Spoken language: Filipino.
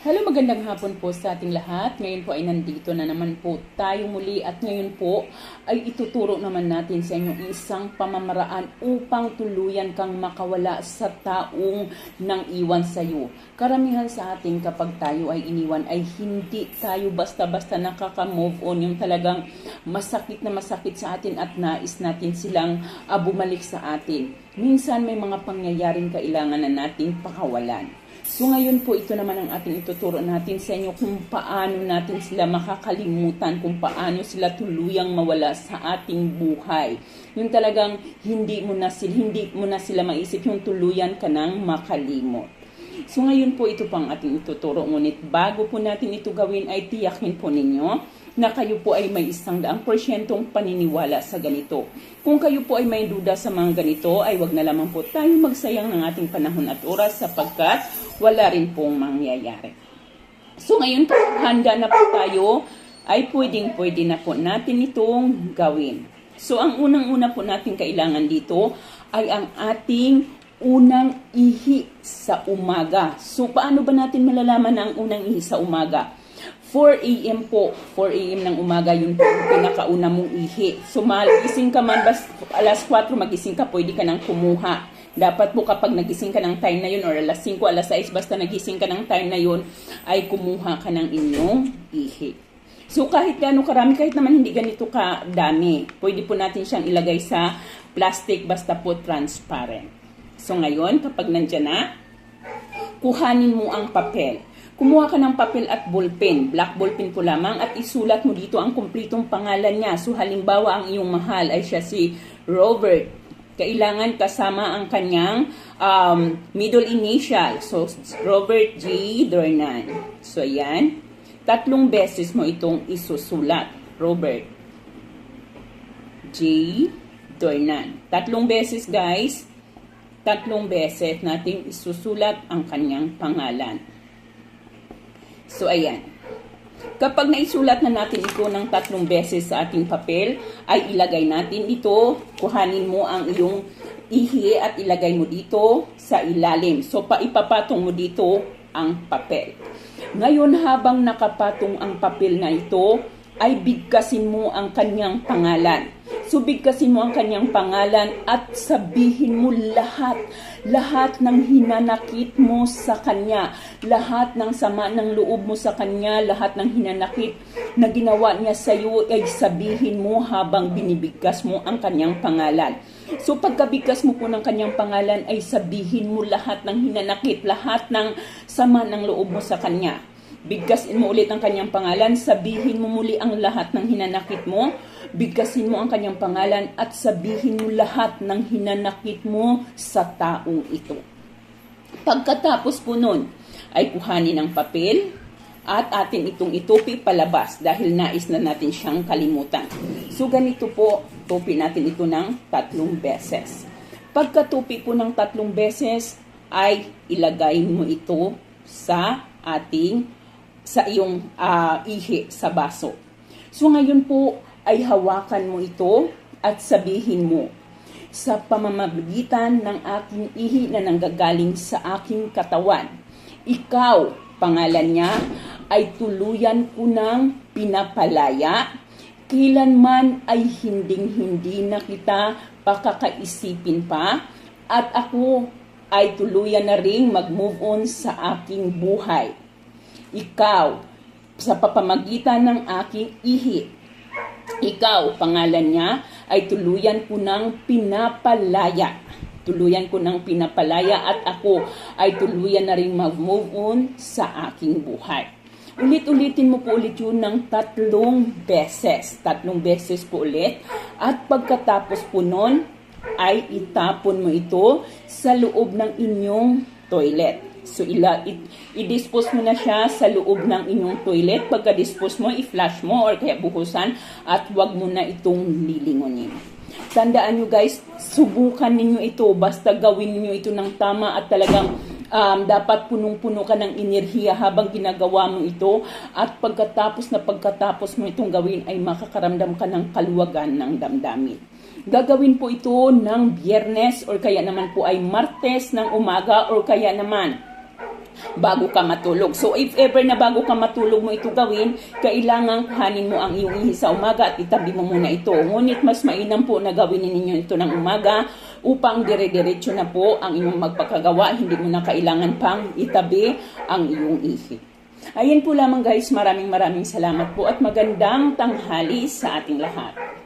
Hello, magandang hapon po sa ating lahat. Ngayon po ay nandito na naman po tayo muli at ngayon po ay ituturo naman natin sa inyo isang pamamaraan upang tuluyan kang makawala sa taong nang iwan sa iyo. Karamihan sa atin kapag tayo ay iniwan ay hindi tayo basta-basta nakaka-move on yung talagang masakit na masakit sa atin at nais natin silang uh, bumalik sa atin. Minsan may mga pangyayaring kailangan na nating pakawalan. So ngayon po ito naman ang ating ituturo natin sa inyo kung paano natin sila makakalimutan, kung paano sila tuluyang mawala sa ating buhay. Yung talagang hindi mo na sila, hindi mo na sila maisip yung tuluyan ka nang makalimot. So ngayon po ito pang ating ituturo. Ngunit bago po natin ito gawin ay tiyakin po ninyo na kayo po ay may isang daang porsyentong paniniwala sa ganito. Kung kayo po ay may duda sa mga ganito, ay wag na lamang po tayo magsayang ng ating panahon at oras sapagkat wala rin pong mangyayari. So ngayon po, handa na po tayo, ay pwedeng pwede na po natin itong gawin. So ang unang-una po natin kailangan dito ay ang ating unang ihi sa umaga. So paano ba natin malalaman ang unang ihi sa umaga? 4 a.m. po. 4 a.m. ng umaga, yun po yung pinakauna mong ihi. So, magising ka man, bas, alas 4 magising ka, pwede ka nang kumuha. Dapat po kapag nagising ka ng time na yun, or alas 5, alas 6, basta nagising ka ng time na yun, ay kumuha ka ng inyong ihi. So, kahit gaano karami, kahit naman hindi ganito kadami, pwede po natin siyang ilagay sa plastic, basta po transparent. So, ngayon, kapag nandyan na, kuhanin mo ang papel. Kumuha ka ng papel at ballpen, black ballpen po lamang, at isulat mo dito ang kumpletong pangalan niya. So halimbawa ang iyong mahal ay siya si Robert. Kailangan kasama ang kanyang um, middle initial. So Robert G. Dornan. So yan. Tatlong beses mo itong isusulat. Robert G. Dornan. Tatlong beses guys. Tatlong beses nating isusulat ang kanyang pangalan. So, ayan. Kapag naisulat na natin ito ng tatlong beses sa ating papel, ay ilagay natin ito, kuhanin mo ang iyong ihi at ilagay mo dito sa ilalim. So, paipapatong mo dito ang papel. Ngayon, habang nakapatong ang papel na ito, ay bigkasin mo ang kanyang pangalan. So bigkasin mo ang kanyang pangalan at sabihin mo lahat, lahat ng hinanakit mo sa kanya, lahat ng sama ng loob mo sa kanya, lahat ng hinanakit na ginawa niya sa iyo ay sabihin mo habang binibigkas mo ang kanyang pangalan. So pagkabigkas mo po ng kanyang pangalan ay sabihin mo lahat ng hinanakit, lahat ng sama ng loob mo sa kanya. Bigkasin mo ulit ang kanyang pangalan, sabihin mo muli ang lahat ng hinanakit mo, bigkasin mo ang kanyang pangalan at sabihin mo lahat ng hinanakit mo sa taong ito. Pagkatapos po nun, ay kuhanin ang papel at atin itong itupi palabas dahil nais na natin siyang kalimutan. So ganito po, tupi natin ito ng tatlong beses. Pagkatupi po ng tatlong beses, ay ilagay mo ito sa ating sa iyong uh, ihi sa baso. So ngayon po ay hawakan mo ito at sabihin mo, sa pamamagitan ng aking ihi na nanggagaling sa aking katawan, ikaw, pangalan niya, ay tuluyan ko ng pinapalaya, kilanman ay hinding-hindi na kita pakakaisipin pa, at ako ay tuluyan na ring mag-move on sa aking buhay ikaw, sa papamagitan ng aking ihi, ikaw, pangalan niya, ay tuluyan ko ng pinapalaya. Tuluyan ko ng pinapalaya at ako ay tuluyan na rin mag-move on sa aking buhay. Ulit-ulitin mo po ulit yun ng tatlong beses. Tatlong beses po ulit. At pagkatapos po nun, ay itapon mo ito sa loob ng inyong toilet. So, ila, i-dispose mo na siya sa loob ng inyong toilet. Pagka-dispose mo, i-flush mo or kaya buhusan at wag mo na itong lilingonin. Tandaan nyo guys, subukan ninyo ito. Basta gawin niyo ito ng tama at talagang um, dapat punong-puno ka ng enerhiya habang ginagawa mo ito. At pagkatapos na pagkatapos mo itong gawin ay makakaramdam ka ng kaluwagan ng damdamin. Gagawin po ito ng biyernes or kaya naman po ay martes ng umaga or kaya naman bago ka matulog. So if ever na bago ka matulog mo ito gawin, kailangan kuhanin mo ang iyong ihi sa umaga at itabi mo muna ito. Ngunit mas mainam po na gawin ninyo ito ng umaga upang dire-diretso na po ang inyong magpakagawa. Hindi mo na kailangan pang itabi ang iyong ihi. Ayan po lamang guys, maraming maraming salamat po at magandang tanghali sa ating lahat.